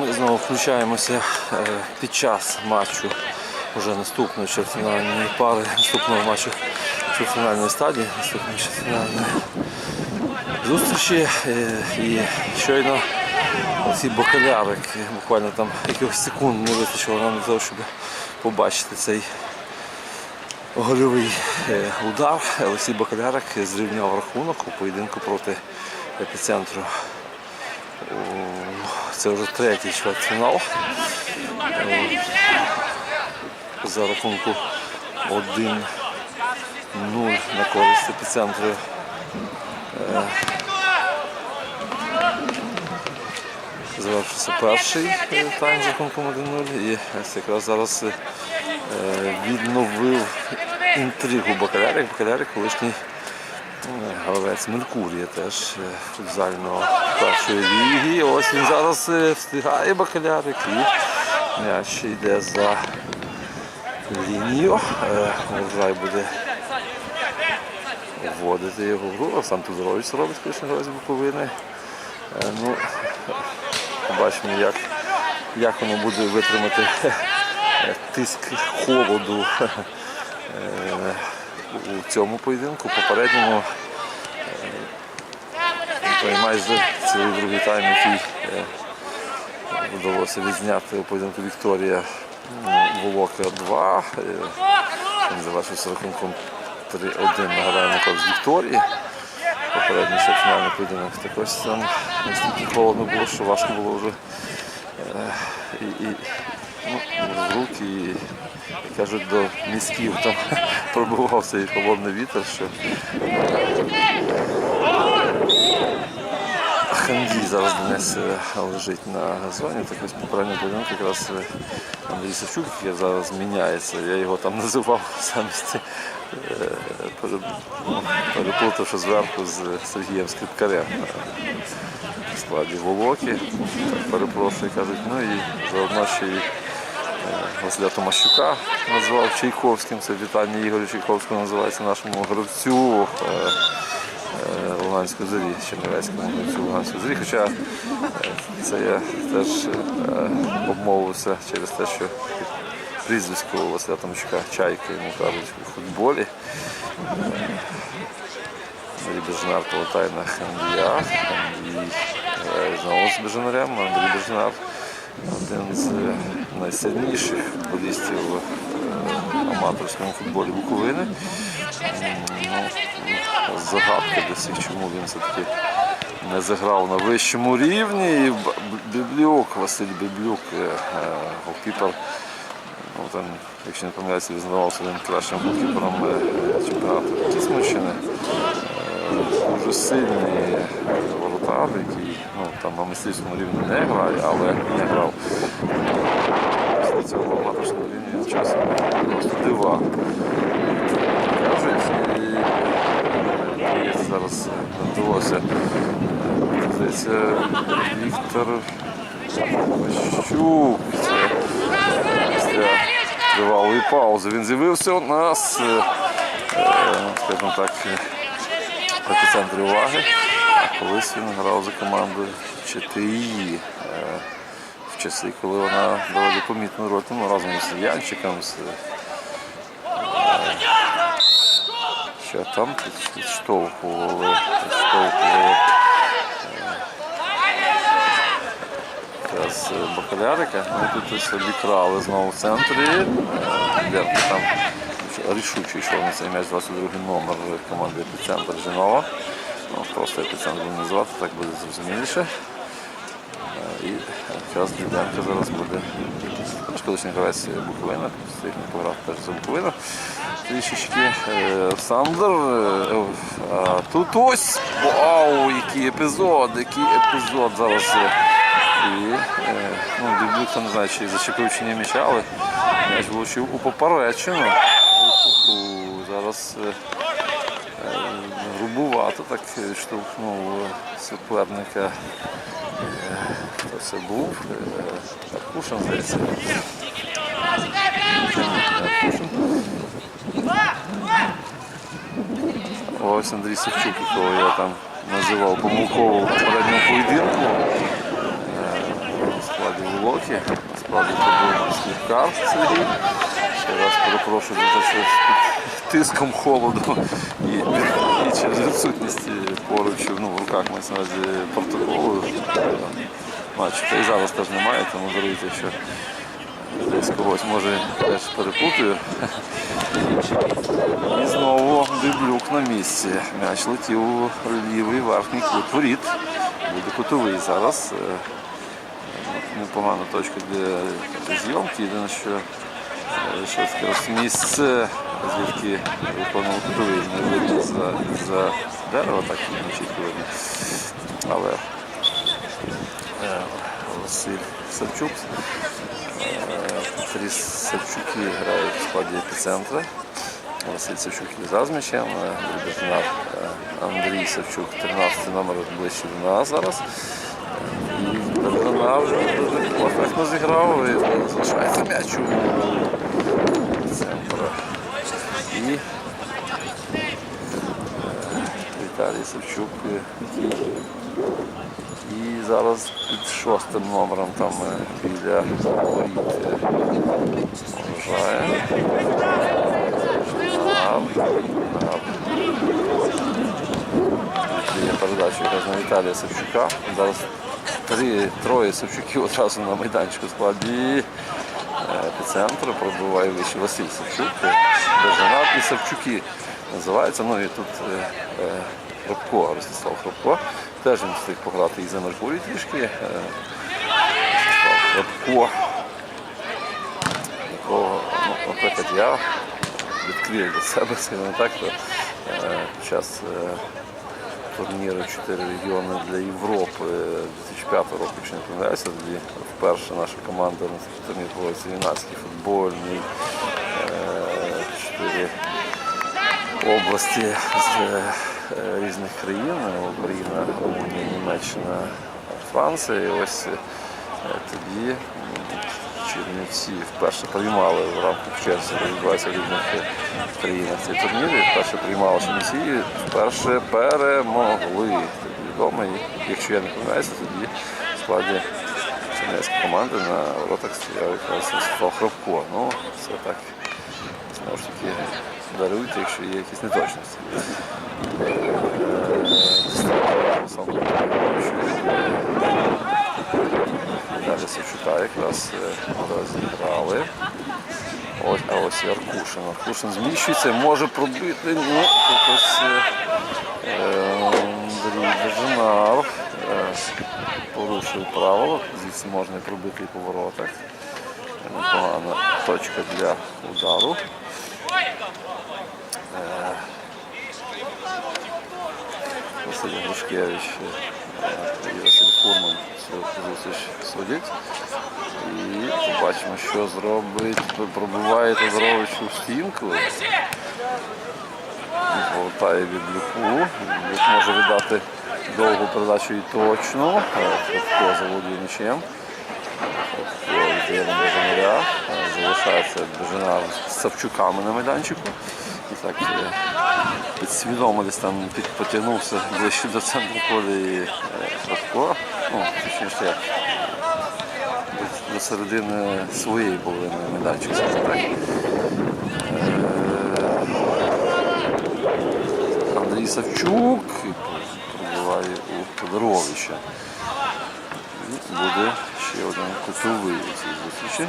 Ми знову включаємося е, під час матчу вже наступної чвертьфінальної пари, наступного матчу чвертьфінальної стадії, наступної чвертьфінальної зустрічі. Е, І щойно Олексій Бокалярик, буквально там якихось секунд не вистачило нам для того, щоб побачити цей гольовий е, удар. Олексій Бокалярик зрівняв рахунок у поєдинку проти епіцентру. Це вже третій чвертьфінал. Е, За рахунку 1-0 на користь епіцентру. Е, Завершився перший тайм з рахунком 1-0 і якраз зараз е, відновив інтригу Бакалярик. Бакалярик колишній гравець Меркурія теж футзального першої ліги. Ось він зараз е, встигає Бакалярик і м'яч йде за лінію. Е, буде вводити його в гру. Сам Тузорович робить колишній гравець Буковини. Е, Ну, побачимо, як, як воно буде витримати тиск холоду у цьому поєдинку. Попередньому той майже цілий другий тайм, який е, вдалося відзняти у поєдинку Вікторія Волока 2. Е, Він завершився рахунком 3-1, нагадаємо, з Вікторії попередній фінальний поєдинок. Так ось там настільки холодно було, що важко було вже е, і, і, ну, в руки, і, і кажуть, до мізків там пробував цей холодний вітер, що Ханді зараз Денис е, лежить на газоні. Так ось попередній поєдинок якраз е, Андрій Савчук, який зараз міняється. Я його там називав замість е, пере- переплутавши зверху з Сергієм Скрипкарем в складі Волоки. Перепрошую, кажуть. Ну і заодно ще й Василя Томащука назвав Чайковським. Це вітання Ігорю Чайковського називається нашому гравцю. Е, е, Луганської зорі, Чернівецькому гравцю Луганської зорі. Хоча е, це я теж е, обмовився через те, що прізвисько Василя Томчука Чайка йому кажуть у футболі. Андрій Бежнар полетає на Хандія. Хандій грає знову з Бежанарем. Андрій Бежнар один з е, найсильніших футболістів в е, аматорському футболі Буковини. Загадка всіх, чому він все-таки не заграв на вищому рівні. І Біблюк, Василь Біблюк, е, е, голкіпер. Ну, там, якщо не помиляюся, визнавався він кращим голкіпером е, чемпіонату Тісманщини. Е, Дуже сильний воротар, який ну, там на мисливському рівні не грає, але не грав. Після цього рівні він часом просто дива. Кажуть, і, і зараз е, Здається, Віктор Щук. Після тривалої паузи. Він з'явився у нас, е, е, скажімо так, в епіцентрі уваги. А колись він грав за командою ЧТІ. В часи, коли вона доволі помітну роль ну, разом з Янчиком, з що там підштовхували, підштовхували е, якраз е, Бакалярика. Ми тут ось обікрали знову в центрі. Е, Дерки там рішуче йшов на цей м'яч 22 номер команди епіцентр Женова. Ну, просто епіцентр будемо називати, так буде зрозуміліше. І якраз Діденко зараз буде колишній гравець Буковина, встиг не пограв теж за Буковину. Трішечки е, Олександр. е, А тут ось вау, який епізод, який епізод зараз. І е, ну, Біблюк, не знаю, чи зачепив чи не м'яча, але м'яч влучив у поперечину. Зараз грубувато так штовхнув суперника. Хто це був? Е, Аркушин, здається. Ось Андрій Савчук, якого я там називав помилково в попередньому поєдинку. Е, складі це був сліпкар Сергій. Ще раз перепрошую за те, що тиском холоду і, і через відсутність поруч ну, в руках на увазі протоколу. Та і зараз теж немає, тому даруйте, що десь когось може теж перепутаю. І знову Біблюк на місці. М'яч летів у лівий верхній кут воріт. Буде кутовий зараз. Е, Непогана точка для зйомки. Єдине, що е, що таке ось місце, звідки виконував кутовий, не видно за, за дерева, так не чітко. Але Василь Савчук, е, три Савчуки грають в складі епіцентра. Василь Савчук і за з м'ячем, е, е, Андрій Савчук, 13 номер ближче до нас зараз. Е, І Лібертинар вже дуже класно зіграв і залишається м'яч у центра. І е, Віталій Савчук, е, і зараз під шостим номером там е, біля воріт е. Є передача якраз на Віталія Савчука. Зараз три, троє Савчуків одразу на майданчику складі е, епіцентру. Пробуває вище Василь Савчук, е, Бежанат і Савчуки називається. Ну і тут е, е, Хробко, Ростислав Хробко. Теж він встиг пограти і за Меркурій трішки. Е, Ростислав Хробко. Якого, ну, наприклад, я відкрив для себе, скажімо так, е, під час е, турніру «Чотири регіони для Європи 2005 року, якщо не помиляюся, тоді вперше наша команда на турнір проводиться юнацький футбольний. е, Чотири області з е, різних країн, Україна, Румунія, Німеччина, Франція. І ось е, тоді Чернівці вперше приймали в рамках черзі, відбувається в різних е, країнах цей турнір. І Вперше приймали Чернівці, вперше перемогли. Тоді відомо, і якщо я не помиляюся, тоді в складі чернівської команди на воротах стояв Хробко. Ну, це так знову ж таки даруйте, якщо є якісь неточності. Далі Савчука якраз е, розіграли. Ось, а ось і Аркушин. Аркушин зміщується, може пробити. Тут ось е, е, Андрій Бежинар е, порушив правило, звідси можна і пробити і по. Непогана точка для удару. Василь Грушкевич і Василь Фурман цю зустріч судять. І побачимо, що зробить. Пробиває Тодорович у стінку. Повертає від люку. Люк може віддати довгу передачу і точну. Федко заводить м'ячем. Залишається Бежанар з Савчуками на майданчику. І так е, підсвідомо десь там потягнувся ближче до центру поля і е, Федко. Ну, точніше. До- середини своєї половини так. Е, Андрій Савчук і пробиває у Тодоровича. І буде ще один кутовий у зустрічі.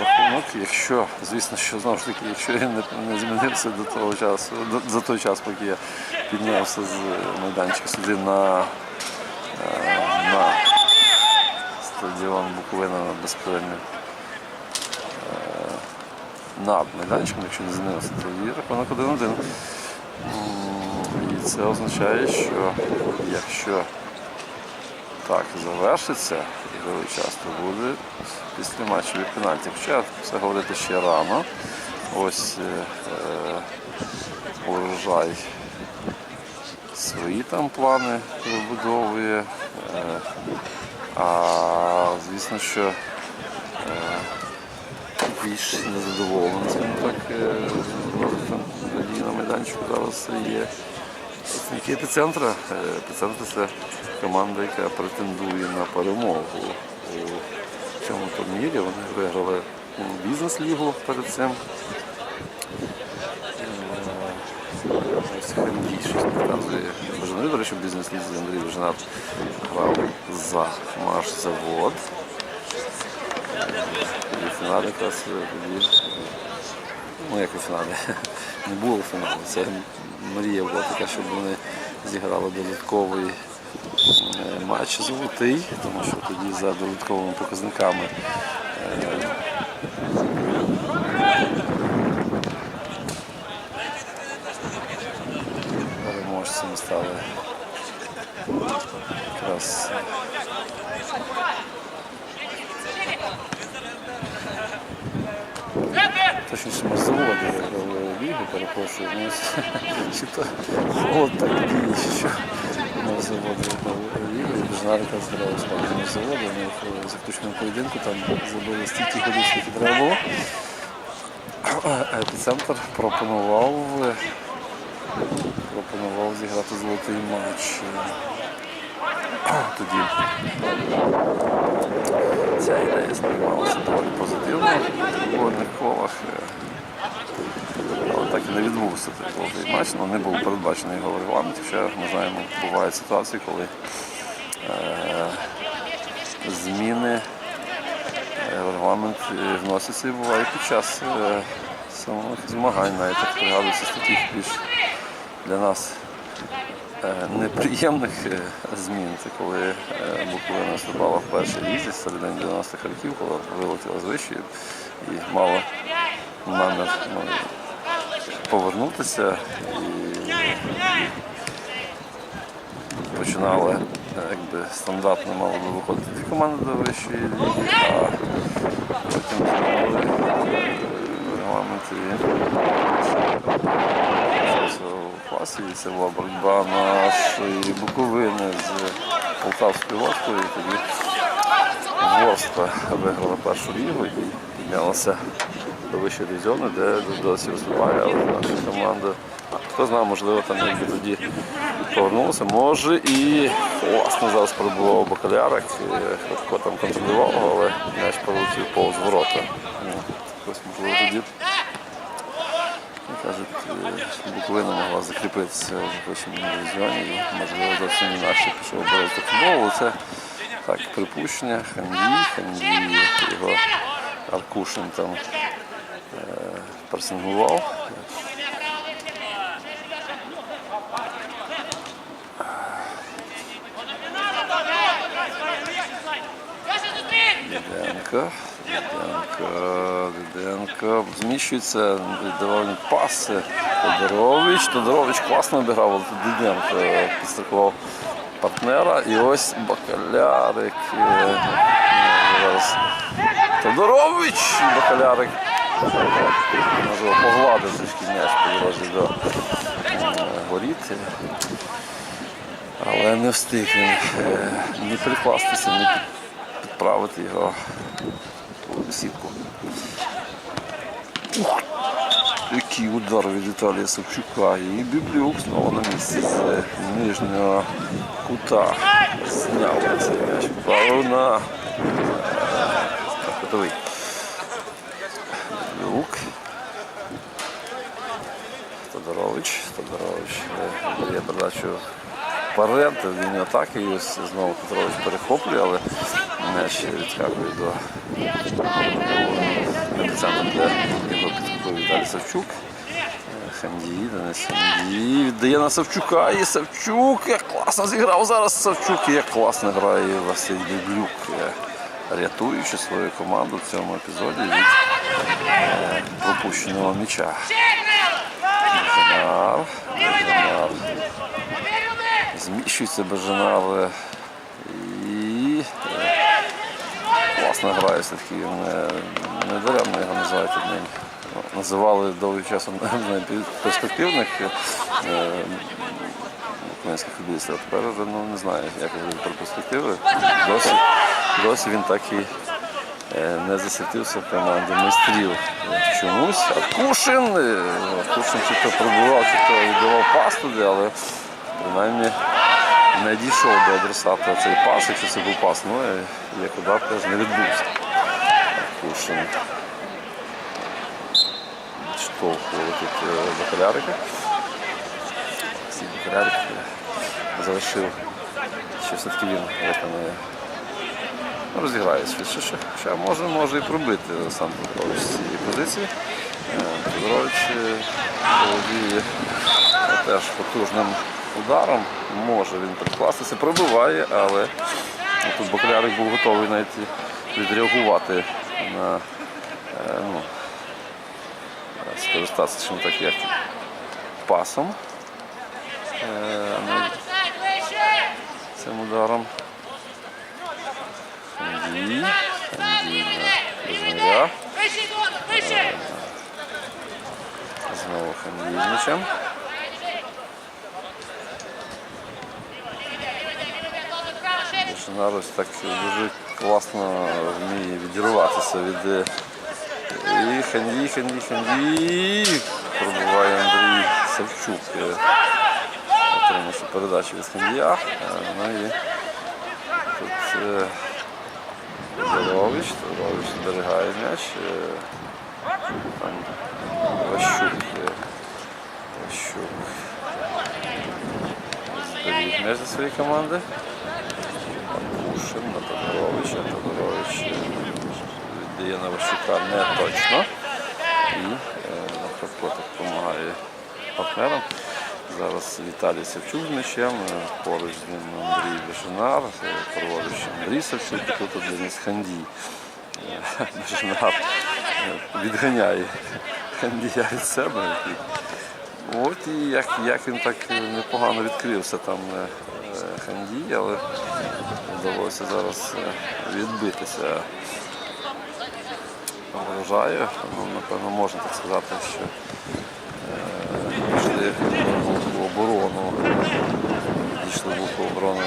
Рахунок, якщо, звісно, що знову ж таки, якщо я не, не змінився до того часу, до, за той час, поки я піднявся з майданчика сюди на, е, на стадіон Буковина на безпильний над майданчиком, якщо не змінився, тоді рахунок 1-1. І це означає, що якщо так завершиться ігровий час, то буде після матчу від пенальті. Хоча це говорити ще рано. Ось е, е, урожай свої там плани вибудовує. Е, а звісно, що е, більш незадоволений, скажімо так, е, розвитком подій на майданчику зараз є Представники епіцентра. Е, Епіцентр це команда, яка претендує на перемогу у цьому турнірі. Вони виграли бізнес-лігу перед цим. Е, Хендій до речі, бізнес-лізі Андрій Бажанар грав за наш завод. Якраз е, тоді ну як у фіналі, не було фіналу. Це мрія була така, щоб вони зіграли додатковий е, матч золотий, тому що тоді за додатковими показниками е, переможцями стали якраз Точніше, ми заводи виграли лігу, перепрошую. Ну, чи то завод так діє, що ми заводи виграли лігу, і Бежнарика зграли з заводу. Ми в заключному поєдинку там забили стільки голів, скільки. Епіцентр пропонував, пропонував зіграти золотий матч. Тоді ця ідея сприймалася доволі позитивно в футбольних колах. Е, так і не відбувся золотий матч, але не був передбачений його в регламенті. Хоча ми знаємо, бувають ситуації, коли е, зміни е, в регламент е, вносяться і буває під час е, самих змагань, навіть так пригадується з таких більш для нас е, неприємних е, змін. Це коли е, Буковина виступала в першій лізі з середини 90-х років, коли вилетіла з вищої і мала намір ну, повернутися і починали якби стандартно мало би виходити дві команди до вищої ліги, а потім змінили е, регламент у класі. І це була боротьба нашої Буковини з Полтавською Ворскою. І тоді Ворскла виграла першу лігу і піднялася до вищого дивізіону, де досі виступає наша команда. Хто знає, можливо, там якби тоді повернулося. Може і власне зараз перебував Бакалярик, Хлопко там контролював, але м'яч полетів повз ворота. Ну, Ось можливо тоді. Кажуть, е, Буковина могла закріпитися в вищому дивізіоні і, можливо, зовсім інакше пішов до футболу. Це так, припущення, Ханді, Ханді, його Аркушин там пресингував. Діденко, Діденко, Діденко. Зміщується, віддавав він паси. Тодорович. Тодорович класно обіграв, але тут Діденко підстрахував партнера. І ось Бакалярик. е. Тодорович Бакалярик. Можливо, погладив трішки м'яч по до е, воріт. Але не встиг він е, ні прикластися, ні підправити його у сітку. Який удар від Віталія Савчука. І Біблюк знову на місці з нижнього кута. Зняв цей м'яч. Вправив на кутовий. Біблюк. Тодорович. Тодорович е, дає передачу вперед, в лінію атаки. І знову Петрович перехоплює, але м'яч відскакує до центру, де його Віталій Савчук. Е, Хандій, Денис Хандій віддає на Савчука. І Савчук як класно зіграв зараз Савчук. і Як класно грає Василь Біблюк, е, рятуючи свою команду в цьому епізоді від е, пропущеного м'яча. Бежанар, Бежанар. Зміщується Бежанар. е, І е, класно грає все-таки. Не, не даремно його називають одним. Називали довгий час перспективних е, українських футболістів. А тепер вже ну, не знаю, як говорити про перспективи. Досі, досі він так і е, не засвітився в команді майстрів чомусь. А Кушин, е, Кушин чи то пробував, чи то віддавав пас туди, але принаймні не дійшов до адресата цей пас, якщо це був пас, ну і як удар теж не відбувся. Кушин штовхували тут е, Бакалярика. Цей Бакалярик е, залишив, що все-таки він ну, розіграє швидше. Хоча може, може і пробити сам Тодорович з цієї позиції. Е, Тодорович е, володіє теж потужним ударом. Може він підкластися, пробиває, але тут Бакалярик був готовий навіть відреагувати на е, ну, скористатися скажімо так, як пасом. Не цим ударом. З м'ячем. Шинар ось так дуже класно вміє відірватися від е, і Ханді, Ханді, Ханді. Пробуває Андрій Савчук. е, Отримавши передачу від Хандія. Е, Ну і тут е, Тодорович, Тодорович зберігає м'яч. е, Там Ващук. е, Ващук. Зберіг м'яч за своєї команди. Пушин на Тодоровича. Тодорович е, віддає на Ващука не точно. І е, Кравко так допомагає партнерам. Зараз Віталій Савчук з м'ячем, е, поруч з ним Андрій Бежинар, е, проводить Андрій Савчук, тут Денис Хандій. Е, Бежинар е, відганяє Хандія від себе. От і як, як він так непогано відкрився там Хандій, але вдалося зараз відбитися. Вражає, ну, напевно, можна так сказати, що пішли оборону, дійшли в оборони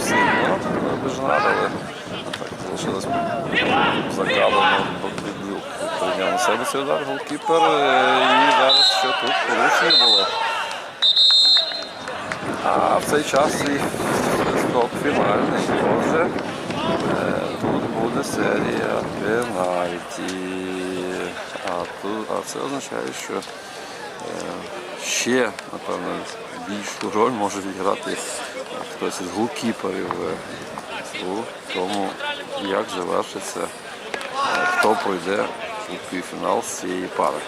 сильно але так залишилось закалено Богдюк. Прийняв на себе цей удар голкіпер і зараз що тут порушення було. А в цей час і свисток фінальний. Отже, е, тут буде серія пенальті. А, тут, а це означає, що ще, напевно, більшу роль може відіграти хтось із голкіперів е, у тому, як завершиться, е, хто пройде у півфінал з цієї пари.